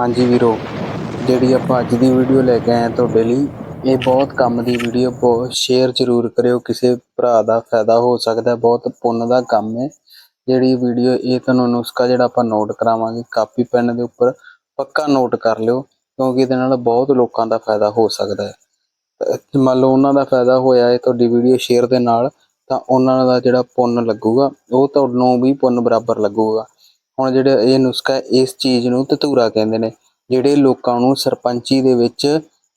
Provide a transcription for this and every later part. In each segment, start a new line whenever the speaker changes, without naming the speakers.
ਹਾਂਜੀ ਵੀਰੋ, ਜਿਹੜੀ ਆਪਾਂ ਅੱਜ ਦੀ ਵੀਡੀਓ ਲੈ ਕੇ ਆਏ ਹਾਂ ਤੁਹਾਡੇ ਲਈ, ਇਹ ਬਹੁਤ ਕੰਮ ਦੀ ਵੀਡੀਓ ਬਹੁਤ ਸ਼ੇਅਰ ਜ਼ਰੂਰ ਕਰਿਓ, ਕਿਸੇ ਭਰਾ ਦਾ ਫਾਇਦਾ ਹੋ ਸਕਦਾ, ਬਹੁਤ ਪੁੰਨ ਦਾ ਕੰਮ ਹੈ। ਜਿਹੜੀ ਵੀਡੀਓ ਇਹ ਤੁਹਾਨੂੰ ਨੁਸਖਾ ਜਿਹੜਾ ਆਪਾਂ ਨੋਟ ਕਰਾਵਾਂਗੇ, ਕਾਪੀ ਪੈਨ ਦੇ ਉੱਪਰ ਪੱਕਾ ਨੋਟ ਕਰ ਲਿਓ, ਕਿਉਂਕਿ ਇਹਦੇ ਨਾਲ ਬਹੁਤ ਲੋਕਾਂ ਦਾ ਫਾਇਦਾ ਹੋ ਸਕਦਾ ਹੈ। ਮੰਨ ਲਓ ਉਹਨਾਂ ਦਾ ਫਾਇਦਾ ਹੋਇਆ ਹੈ ਤੁਹਾਡੀ ਵੀਡੀਓ ਸ਼ੇਅਰ ਦੇ ਨਾਲ, ਤਾਂ ਉਹਨਾਂ ਦਾ ਜਿਹੜਾ ਪੁੰਨ ਲੱਗੂਗਾ, ਉਹ ਤੁਹਾਨੂੰ ਵੀ ਪੁੰਨ ਬਰਾਬਰ ਲੱਗੂਗਾ। ਹੁਣ ਜਿਹੜੇ ਇਹ ਨੁਸਖਾ ਇਸ ਚੀਜ਼ ਨੂੰ ਧਤੂਰਾ ਕਹਿੰਦੇ ਨੇ। ਜਿਹੜੇ ਲੋਕਾਂ ਨੂੰ ਸਰਪੰਚੀ ਦੇ ਵਿੱਚ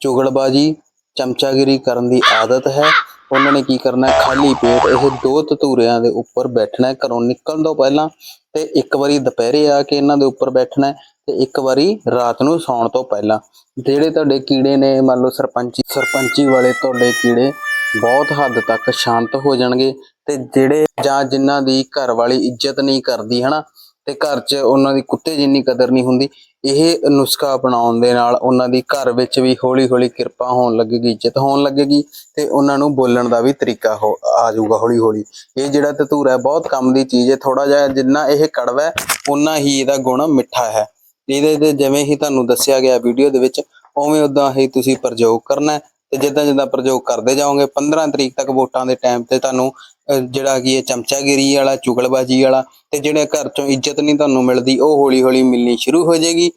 ਚੁਗਲਬਾਜੀ, ਚਮਚਾਗਿਰੀ ਕਰਨ ਦੀ ਆਦਤ ਹੈ, ਉਹਨਾਂ ਨੇ ਕੀ ਕਰਨਾ ਖਾਲੀ ਪੇਟ ਇਹ ਦੋ ਧਤੂਰਿਆਂ ਦੇ ਉੱਪਰ ਬੈਠਣਾ ਹੈ। ਘਰੋਂ ਨਿਕਲਣ ਤੋਂ ਪਹਿਲਾਂ ਤੇ ਇੱਕ ਵਾਰੀ ਦੁਪਹਿਰੇ ਆ ਕੇ ਇਹਨਾਂ ਦੇ ਉੱਪਰ ਬੈਠਣਾ ਤੇ ਇੱਕ ਵਾਰੀ ਰਾਤ ਨੂੰ ਸੌਣ ਤੋਂ ਪਹਿਲਾਂ। ਜਿਹੜੇ ਤੁਹਾਡੇ ਕੀੜੇ ਨੇ, ਮੰਨ ਲਓ ਸਰਪੰਚੀ ਸਰਪੰਚੀ ਵਾਲੇ ਤੁਹਾਡੇ ਕੀੜੇ ਬਹੁਤ ਹੱਦ ਤੱਕ ਸ਼ਾਂਤ ਹੋ ਜਾਣਗੇ ਤੇ ਜਿਹੜੇ ਜਾਂ ਜਿਨ੍ਹਾਂ ਦੀ ਘਰ ਵਾਲੀ ਇੱਜ਼ਤ ਨਹੀਂ ਕਰਦੀ, ਹਨਾ ਤੇ ਘਰ 'ਚ ਉਹਨਾਂ ਦੀ ਕੁੱਤੇ ਜਿੰਨੀ ਕਦਰ ਨਹੀਂ ਹੁੰਦੀ, ਇਹ ਨੁਸਖਾ ਅਪਣਾਉਣ ਦੇ ਨਾਲ ਉਹਨਾਂ ਦੀ ਘਰ ਵਿੱਚ ਵੀ ਹੌਲੀ ਹੌਲੀ ਕਿਰਪਾ ਹੋਣ ਲੱਗੇਗੀ, ਇੱਜ਼ਤ ਹੋਣ ਲੱਗੇਗੀ ਤੇ ਉਹਨਾਂ ਨੂੰ ਬੋਲਣ ਦਾ ਵੀ ਤਰੀਕਾ ਹੋ, ਆ ਜਾਊਗਾ ਹੌਲੀ ਹੌਲੀ ਇਹ ਜਿਹੜਾ ਧਤੂਰਾ ਹੈ, ਬਹੁਤ ਕੰਮ ਦੀ ਚੀਜ਼ ਹੈ ਥੋੜਾ ਜਿਹਾ ਜਿੰਨਾ ਇਹ ਕੜਵਾ ਹੈ ਉਨਾ ਹੀ ਇਹਦਾ ਗੁਣ ਮਿੱਠਾ ਹੈ। ਇਹਦੇ ਤੇ ਜਿਵੇਂ ਹੀ ਤੁਹਾਨੂੰ ਦੱਸਿਆ ਗਿਆ ਵੀਡੀਓ ਦੇ ਵਿੱਚ, ਉਵੇਂ ਉਦਾਂ ਹੀ ਤੁਸੀਂ ਪ੍ਰਯੋਗ ਕਰਨਾ ਤੇ ਜਿੱਦਾਂ ਜਿੱਦਾਂ ਪ੍ਰਯੋਗ ਕਰਦੇ ਜਾਓਗੇ 15 ਤਰੀਕ ਤੱਕ ਵੋਟਾਂ ਦੇ ਟਾਈਮ ਤੇ ਤੁਹਾਨੂੰ ਜਿਹੜਾ ਕੀ ਇਹ ਚਮਚਾਗਿਰੀ ਵਾਲਾ, ਚੁਗਲਬਾਜੀ ਵਾਲਾ ਤੇ ਜਿਹੜੇ ਘਰ ਚੋਂ ਇੱਜ਼ਤ ਨਹੀਂ ਤੁਹਾਨੂੰ ਮਿਲਦੀ, ਉਹ ਹੌਲੀ ਹੌਲੀ ਮਿਲਣੀ ਸ਼ੁਰੂ ਹੋ ਜਾਏਗੀ।